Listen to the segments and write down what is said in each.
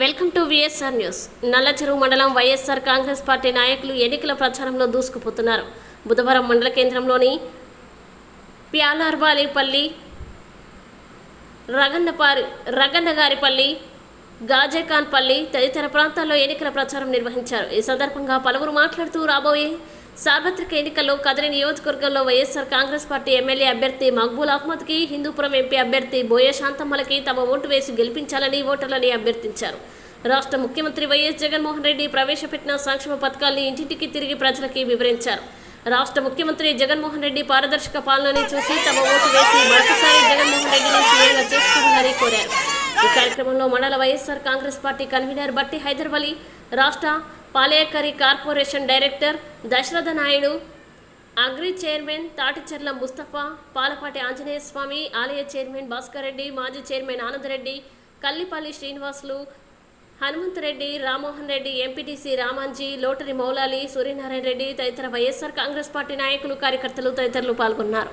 Welcome to VSR news Nallacheruvu మండలం YSR Congress party నాయకులు ఎన్నికల ప్రచారంలో దూసుకుపోతున్నారు. బుధవారం మండల కేంద్రంలోని ప్యాలార్వాలిపల్లి రగన్నపారి రగన్నగారిపల్లి గాజేఖాన్పల్లి తదితర ప్రాంతాల్లో ఎన్నికల ప్రచారం నిర్వహించారు. ఈ సందర్భంగా పలువురు మాట్లాడుతూ రాబోయే సార్వత్రిక ఎన్నికల్లో కదిరి నియోజకవర్గంలో వైఎస్ఆర్ కాంగ్రెస్ పార్టీ ఎమ్మెల్యే అభ్యర్థి మక్బూల్ అహ్మద్కి హిందూపురం ఎంపీ అభ్యర్థి బోయ శాంతమ్మలకి తమ ఓటు వేసి గెలిపించాలని ఓటర్లని అభ్యర్థించారు. రాష్ట్ర ముఖ్యమంత్రి వైఎస్ జగన్మోహన్ రెడ్డి ప్రవేశపెట్టిన సంక్షేమ పథకాల్ని ఇంటింటికి తిరిగి ప్రజలకి వివరించారు. రాష్ట్ర ముఖ్యమంత్రి జగన్మోహన్ రెడ్డి పారదర్శక పాలనని చూసి తమ ఓటు వేసి మరొకసారి జగన్మోహన్ రెడ్డిని సీఎంగా చేసుకోవాలని కోరారు. ఈ కార్యక్రమంలో మండల వైఎస్ఆర్ కాంగ్రెస్ పార్టీ కన్వీనర్ బట్టి హైదర్వలి రాష్ట్ర పాలేకరి corporation director Dasaratha Naidu agri chairman Taticherla Mustafa Palapati Anjaneya Swamy ఆలయ చైర్మన్ భాస్కర్ రెడ్డి మాజీ చైర్మన్ ఆనందరెడ్డి కల్లిపల్లి శ్రీనివాసులు హనుమంతరెడ్డి రామ్మోహన్ రెడ్డి ఎంపీటీసీ రామాంజీ లోటరి మౌలాలి సూర్యనారాయణ రెడ్డి తదితర వైఎస్ఆర్ కాంగ్రెస్ పార్టీ నాయకులు కార్యకర్తలు తదితరులు పాల్గొన్నారు.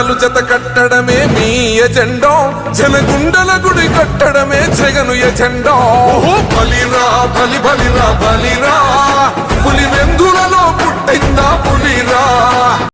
జెండలు జత కట్టడమే మీ ఎజెండో. జనగుండల గుడి కట్టడమే జగను ఎజెండో. బలిరా బలి బలిరా బలిరా.